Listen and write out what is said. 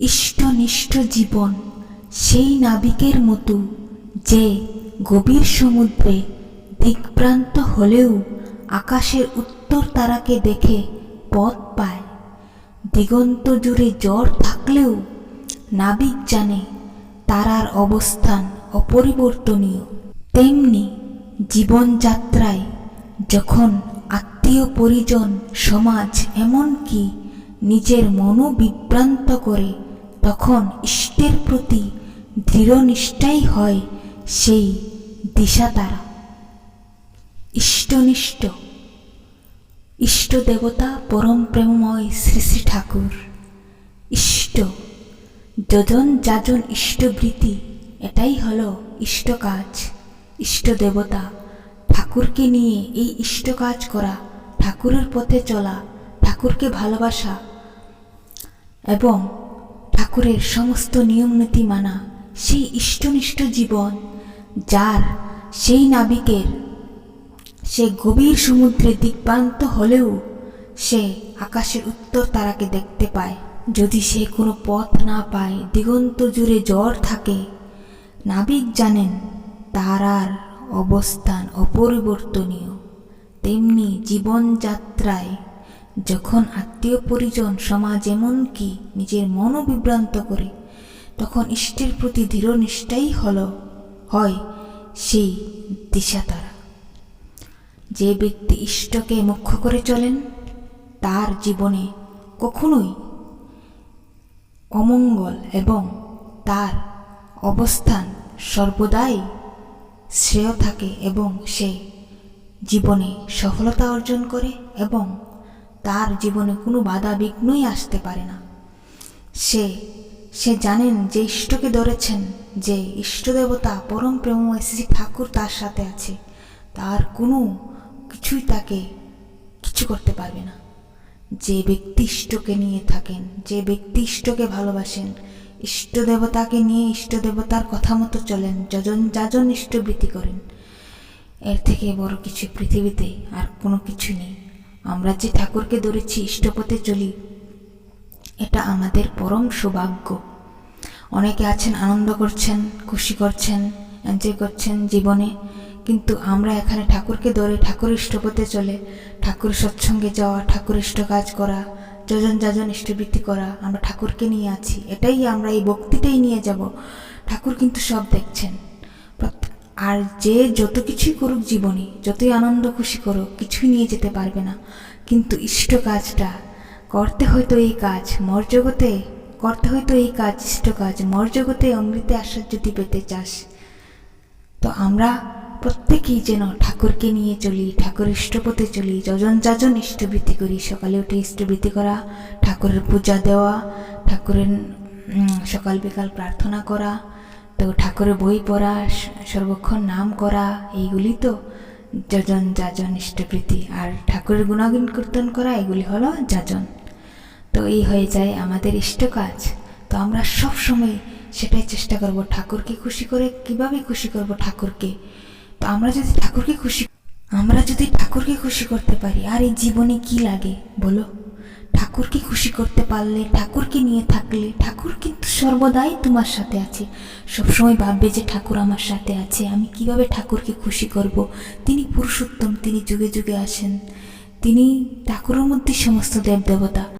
ইষ্টনিষ্ঠ জীবন সেই নাবিকের মতো যে গভীর সমুদ্রে দিকভ্রান্ত হলেও আকাশের উত্তর তারাকে দেখে পথ পায়। দিগন্ত জুড়ে জ্বর থাকলেও নাবিক জানে তারার অবস্থান অপরিবর্তনীয়। তেমনি জীবনযাত্রায় যখন আত্মীয় পরিজন সমাজ এমনকি নিজের মনও বিভ্রান্ত করে তখন ইষ্টের প্রতি দৃঢ় নিষ্ঠাই হয় সেই দিশাতারা ইষ্টনিষ্ট ইষ্ট দেবতা পরম প্রেমময় শ্রী শ্রী ঠাকুর। ইষ্ট, যজন যাজন ইষ্টবৃত্তি এটাই হলো ইষ্ট কাজ। ইষ্ট দেবতা ঠাকুরকে নিয়ে এই ইষ্ট কাজ করা, ঠাকুরের পথে চলা, ঠাকুরকে ভালোবাসা এবং ঠাকুরের সমস্ত নিয়মনীতি মানা সেই ইষ্টনিষ্ঠ জীবন, যার সেই নাবিকের সে গভীর সমুদ্রে দিকপ্রান্ত হলেও সে আকাশের উত্তর তারাকে দেখতে পায়। যদি সে কোনো পথ না পায়, দিগন্ত জুড়ে জ্বর থাকে, নাবিক জানেন তারার অবস্থান অপরিবর্তনীয়। তেমনি জীবনযাত্রায় যখন আত্মীয় পরিজন সমাজ এমনকি নিজের মনও বিভ্রান্ত করে, তখন ইষ্টের প্রতি দৃঢ় নিষ্ঠাই হল, হয় সেই দিশা তারা। যে ব্যক্তি ইষ্টকে মুখ্য করে চলেন, তার জীবনে কখনোই অমঙ্গল এবং তার অবস্থান সর্বদাই শ্রেয় থাকে এবং সে জীবনে সফলতা অর্জন করে এবং তার জীবনে কোনো বাধা বিঘ্নই আসতে পারে না। সে সে জানেন যে ইষ্টকে ধরেছেন, যে ইষ্টদেবতা পরম প্রেমময় শ্রী ঠাকুর তার সাথে আছে। তার কোনো কিছুই তাকে কিছু করতে পারবে না। যে ব্যক্তি ইষ্টকে নিয়ে থাকেন, যে ব্যক্তি ইষ্টকে ভালোবাসেন ইষ্ট দেবতাকে নিয়ে ইষ্টদেবতার কথা মতো চলেন, যজন, যাজন ইষ্টবৃত্তি করেন। এর থেকে বড় কিছু পৃথিবীতে আর কোনো কিছু নেই। আমরা যে ঠাকুরকে ধরেছি ইষ্টপথে চলি, এটা আমাদের পরম সৌভাগ্য। অনেকে আছেন, আনন্দ করছেন, খুশি করছেন, এনজয় করছেন জীবনে, কিন্তু আমরা এখানে ঠাকুরকে ধরে ঠাকুর ইষ্টপথে চলে, ঠাকুর সৎসঙ্গে যাওয়া, ঠাকুর ইষ্ট কাজ করা, যজন যাজন ইষ্টবৃত্তি করা, আমরা ঠাকুরকে নিয়ে আছি। এটাই আমরা এই ভক্তিটাই নিয়ে যাব। ঠাকুর কিন্তু সব দেখছেন। আর যে যত কিছুই করুক জীবনে, যতই আনন্দ খুশি করুক, কিছুই নিয়ে যেতে পারবে না। কিন্তু ইষ্ট কাজটা করতে হয়তো এই কাজ মর জগতে করতে হয়তো এই কাজ, ইষ্ট কাজ মর জগতে অমৃতে আশ্বাস যদি পেতে চাস তো আমরা প্রত্যেকেই যেন ঠাকুরকে নিয়ে চলি, ঠাকুর ইষ্টপথে চলি, যজন যাজন ইষ্টবৃত্তি করি। সকালে উঠে ইষ্টবৃত্তি করা, ঠাকুরের পূজা দেওয়া, ঠাকুরের সকাল বিকাল প্রার্থনা করা তো ঠাকুরের বই পড়া, সর্বক্ষণ নাম করা, এইগুলি তো যজন, যাজন, ইষ্টপ্রীতি। আর ঠাকুরের গুণাগুণ কীর্তন করা এগুলি হলো যাজন। তো এই হয়ে যায় আমাদের ইষ্ট কাজ তো আমরা সব সময় সেটাই চেষ্টা করব, ঠাকুরকে খুশি করে কীভাবে খুশি করব ঠাকুরকে? তো আমরা যদি ঠাকুরকে খুশি, আমরা যদি ঠাকুরকে খুশি করতে পারি, আর এই জীবনে কি লাগে বলো? ঠাকুরকে খুশি করতে পারলে, ঠাকুরকে নিয়ে থাকলে, ঠাকুর কিন্তু সর্বদাই তোমার সাথে আছে। সবসময় ভাববে যে ঠাকুর আমার সাথে আছে, আমি কীভাবে ঠাকুরকে খুশি করব? তিনি পুরুষোত্তম, তিনি যুগে যুগে আসেন। তিনি ঠাকুরের মধ্যে সমস্ত দেব দেবতা